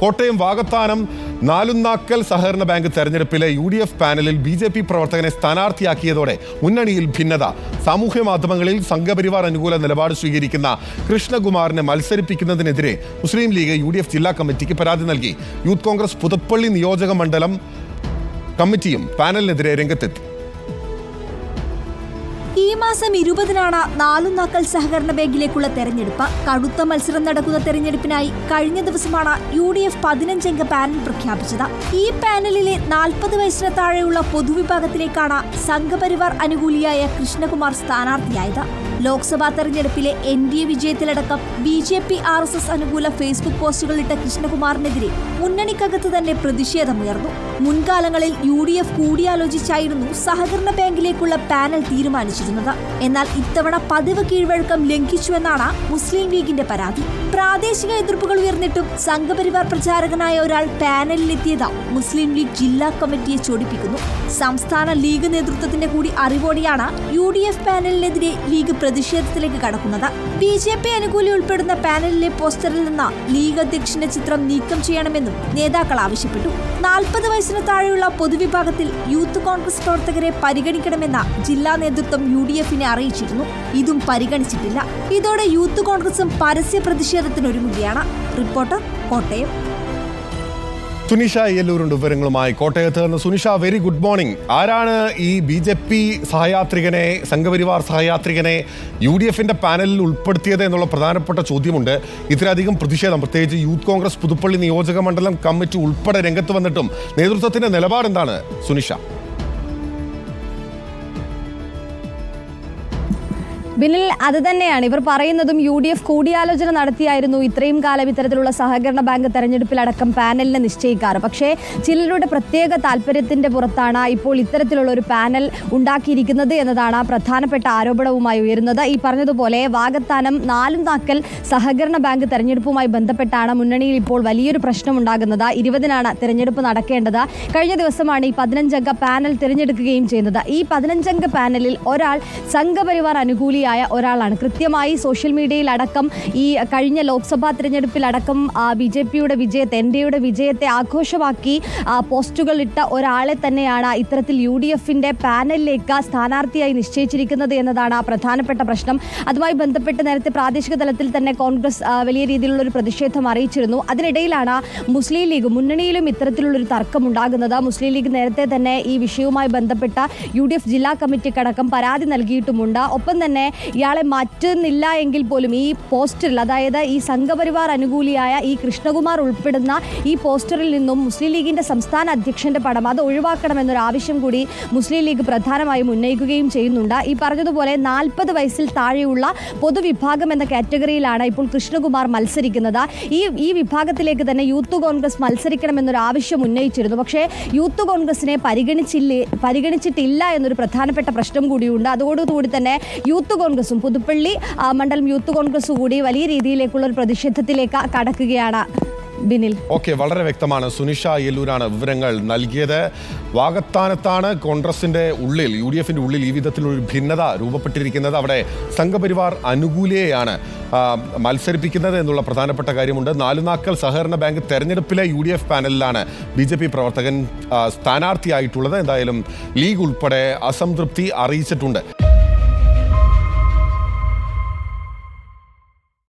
കോട്ടയം വാകത്താനം നാലുനാക്കൽ സഹകരണ ബാങ്ക് തെരഞ്ഞെടുപ്പിലെ U D F പാനലിൽ ബി ജെ പി പ്രവർത്തകനെ സ്ഥാനാർത്ഥിയാക്കിയതോടെ മുന്നണിയിൽ ഭിന്നത. സാമൂഹ്യ മാധ്യമങ്ങളിൽ സംഘപരിവാർ അനുകൂല നിലപാട് സ്വീകരിക്കുന്ന കൃഷ്ണകുമാറിനെ മത്സരിപ്പിക്കുന്നതിനെതിരെ മുസ്ലിം ലീഗ് യു ജില്ലാ കമ്മിറ്റിക്ക് പരാതി നൽകി. യൂത്ത് കോൺഗ്രസ് പുതുപ്പള്ളി നിയോജക മണ്ഡലം കമ്മിറ്റിയും പാനലിനെതിരെ രംഗത്തെത്തി. ഈ മാസം ഇരുപതിനാണ് നാലുനാക്കൽ സഹകരണ ബാങ്കിലേക്കുള്ള തെരഞ്ഞെടുപ്പ്. കടുത്ത മത്സരം നടക്കുന്ന തെരഞ്ഞെടുപ്പിനായി കഴിഞ്ഞ ദിവസമാണ് യു ഡി എഫ് പതിനഞ്ചംഗ പാനൽ പ്രഖ്യാപിച്ചത്. ഈ പാനലിലെ നാൽപ്പത് വയസ്സിന് താഴെയുള്ള പൊതുവിഭാഗത്തിലേക്കാണ് സംഘപരിവാർ അനുകൂലിയായ കൃഷ്ണകുമാർ സ്ഥാനാർത്ഥിയായത്. ലോക്സഭാ തെരഞ്ഞെടുപ്പിലെ N D A വിജയത്തിലടക്കം B J P R S S അനുകൂല ഫേസ്ബുക്ക് പോസ്റ്റുകളിട്ട കൃഷ്ണകുമാറിനെതിരെ മുന്നണിക്കകത്ത് തന്നെ പ്രതിഷേധമുയർന്നു. മുൻകാലങ്ങളിൽ യു ഡി എഫ് കൂടിയാലോചിച്ചായിരുന്നു സഹകരണ ബാങ്കിലേക്കുള്ള പാനൽ തീരുമാനിച്ചിരുന്നത്. എന്നാൽ ഇത്തവണ പതിവ് കീഴ്വഴക്കം ലംഘിച്ചുവെന്നാണ് മുസ്ലിം ലീഗിന്റെ പരാതി. പ്രാദേശിക എതിർപ്പുകൾ ഉയർന്നിട്ടും സംഘപരിവാർ പ്രചാരകനായ ഒരാൾ പാനലിലെത്തിയത് മുസ്ലിം ലീഗ് ജില്ലാ കമ്മിറ്റിയെ ചൊടിപ്പിക്കുന്നു. സംസ്ഥാന ലീഗ് നേതൃത്വത്തിന്റെ കൂടി അറിവോടെയാണ് യു ഡി എഫ് പാനലിനെതിരെ ലീഗ് പ്രതിഷേധത്തിലേക്ക് കടക്കുന്നത്. ബി ജെ പി അനുകൂലി ഉൾപ്പെടുന്ന പാനലിലെ പോസ്റ്ററിൽ നിന്ന് ലീഗ് അധ്യക്ഷന്റെ ചിത്രം നീക്കം ചെയ്യണമെന്നും നേതാക്കൾ ആവശ്യപ്പെട്ടു. നാൽപ്പത് വയസ്സിന് താഴെയുള്ള പൊതുവിഭാഗത്തിൽ യൂത്ത് കോൺഗ്രസ് പ്രവർത്തകരെ പരിഗണിക്കണമെന്ന ജില്ലാ നേതൃത്വം യു ഡി എഫിനെ അറിയിച്ചിരുന്നു. ഇതും പരിഗണിച്ചിട്ടില്ല. ഇതോടെ യൂത്ത് കോൺഗ്രസും പരസ്യ പ്രതിഷേധത്തിനൊരുങ്ങുകയാണ്. റിപ്പോർട്ടർ കോട്ടയം. സുനിഷ എല്ലൂരുണ്ട് വിവരങ്ങളുമായി. കോട്ടയത്ത് നിന്ന് സുനിഷ വെരി ഗുഡ് മോർണിംഗ് ആരാണ് ഈ ബി ജെ പി സഹയാത്രികനെ സംഘപരിവാർ സഹയാത്രികനെ യു ഡി എഫിന്റെ പാനലിൽ ഉൾപ്പെടുത്തിയത് എന്നുള്ള പ്രധാനപ്പെട്ട ചോദ്യമുണ്ട്. ഇത്രയധികം പ്രതിഷേധം പ്രത്യേകിച്ച് യൂത്ത് കോൺഗ്രസ് പുതുപ്പള്ളി നിയോജക മണ്ഡലം കമ്മിറ്റി ഉൾപ്പെടെ രംഗത്ത് വന്നിട്ടും നേതൃത്വത്തിന്റെ നിലപാട് എന്താണ് സുനിഷ? ബിനിൽ അത് തന്നെയാണ്. ഇവർ പറയുന്നതും യു ഡി എഫ് കൂടിയാലോചന നടത്തിയായിരുന്നു ഇത്രയും കാലം ഇത്തരത്തിലുള്ള സഹകരണ ബാങ്ക് തെരഞ്ഞെടുപ്പിലടക്കം പാനലിനെ നിശ്ചയിക്കാറ്. പക്ഷേ ചിലരുടെ പ്രത്യേക താല്പര്യത്തിന്റെ പുറത്താണ് ഇപ്പോൾ ഇത്തരത്തിലുള്ള ഒരു പാനൽ ഉണ്ടാക്കിയിരിക്കുന്നത് എന്നതാണ് പ്രധാനപ്പെട്ട ആരോപണവുമായി ഉയരുന്നത്. ഈ പറഞ്ഞതുപോലെ വാഗത്താനം നാലും താക്കൽ സഹകരണ ബാങ്ക് തെരഞ്ഞെടുപ്പുമായി ബന്ധപ്പെട്ടാണ് മുന്നണിയിൽ ഇപ്പോൾ വലിയൊരു പ്രശ്നമുണ്ടാകുന്നത്. ഇരുപതിനാണ് തെരഞ്ഞെടുപ്പ് നടക്കേണ്ടത്. കഴിഞ്ഞ ദിവസമാണ് ഈ പതിനഞ്ചംഗ പാനൽ തിരഞ്ഞെടുക്കുകയും ചെയ്യുന്നത് ഈ പതിനഞ്ചംഗ പാനലിൽ ഒരാൾ സംഘപരിവാർ അനുകൂലിയായ ഒരാളാണ്. കൃത്യമായി സോഷ്യൽ മീഡിയയിലടക്കം ഈ കഴിഞ്ഞ ലോക്സഭാ തിരഞ്ഞെടുപ്പിലടക്കം ബി ജെ പിയുടെ വിജയത്തെ എൻ ഡി എയുടെ വിജയത്തെ ആഘോഷമാക്കി പോസ്റ്റുകൾ ഇട്ട ഒരാളെ തന്നെയാണ് ഇത്തരത്തിൽ യു ഡി എഫിന്റെ പാനലിലേക്ക് സ്ഥാനാർത്ഥിയായി നിശ്ചയിച്ചിരിക്കുന്നത് എന്നതാണ് പ്രധാനപ്പെട്ട പ്രശ്നം. അതുമായി ബന്ധപ്പെട്ട് നേരത്തെ പ്രാദേശിക തലത്തിൽ തന്നെ കോൺഗ്രസ് വലിയ രീതിയിലുള്ള ഒരു പ്രതിഷേധം അറിയിച്ചിരുന്നു. അതിനിടയിലാണ് മുസ്ലിം ലീഗ് മുന്നണിയിലും ഇത്തരത്തിലുള്ളൊരു തർക്കം ഉണ്ടാകുന്നത്. മുസ്ലിം ലീഗ് നേരത്തെ തന്നെ ഈ വിഷയവുമായി ബന്ധപ്പെട്ട യു ഡി എഫ് ജില്ലാ കമ്മിറ്റിക്കടക്കം പരാതി നൽകിയിട്ടുമുണ്ട്. ഒപ്പം തന്നെ ഇയാളെ മാറ്റുന്നില്ല എങ്കിൽ പോലും ഈ പോസ്റ്ററിൽ അതായത് ഈ സംഘപരിവാർ അനുകൂലിയായ ഈ കൃഷ്ണകുമാർ ഉൾപ്പെടുന്ന ഈ പോസ്റ്ററിൽ നിന്നും മുസ്ലിം ലീഗിന്റെ സംസ്ഥാന അധ്യക്ഷന്റെ പടം അത് ഒഴിവാക്കണമെന്നൊരു ആവശ്യം കൂടി മുസ്ലിം ലീഗ് പ്രധാനമായും ഉന്നയിക്കുകയും ചെയ്യുന്നുണ്ട്. ഈ പറഞ്ഞതുപോലെ നാൽപ്പത് വയസ്സിൽ താഴെയുള്ള പൊതുവിഭാഗം എന്ന കാറ്റഗറിയിലാണ് ഇപ്പോൾ കൃഷ്ണകുമാർ മത്സരിക്കുന്നത്. ഈ ഈ വിഭാഗത്തിലേക്ക് തന്നെ യൂത്ത് കോൺഗ്രസ് മത്സരിക്കണമെന്നൊരു ആവശ്യം ഉന്നയിച്ചിരുന്നു. പക്ഷേ യൂത്ത് കോൺഗ്രസിനെ പരിഗണിച്ചില്ലേ പരിഗണിച്ചിട്ടില്ല എന്നൊരു പ്രധാനപ്പെട്ട പ്രശ്നം കൂടിയുണ്ട്. അതോടുകൂടി തന്നെ യൂത്ത് കോൺഗ്രസും പുതുപ്പള്ളി മണ്ഡലം യൂത്ത് കോൺഗ്രസ് കൂടി വലിയ രീതിയിലേക്കുള്ള ഒരു പ്രതിഷേധത്തിലേക്ക് കടക്കുകയാണ് ബിനിൽ. ഓക്കെ വളരെ വ്യക്തമാണ്. സുനിഷ യെല്ലൂരാണ് വിവരങ്ങൾ നൽകിയത്. വാഗത്താനത്താണ് കോൺഗ്രസിന്റെ ഉള്ളിൽ യു ഡി എഫിന്റെ ഉള്ളിൽ ഈ വിധത്തിലൊരു ഭിന്നത രൂപപ്പെട്ടിരിക്കുന്നത്. അവിടെ സംഘപരിവാർ അനുകൂലിയെയാണ് മത്സരിപ്പിക്കുന്നത് എന്നുള്ള പ്രധാനപ്പെട്ട കാര്യമുണ്ട്. നാലുനാക്കൽ സഹകരണ ബാങ്ക് തെരഞ്ഞെടുപ്പിലെ യു ഡി എഫ് പാനലിലാണ് ബി ജെ പി പ്രവർത്തകൻ സ്ഥാനാർത്ഥിയായിട്ടുള്ളത്. എന്തായാലും ലീഗ് ഉൾപ്പെടെ അസംതൃപ്തി അറിയിച്ചിട്ടുണ്ട്.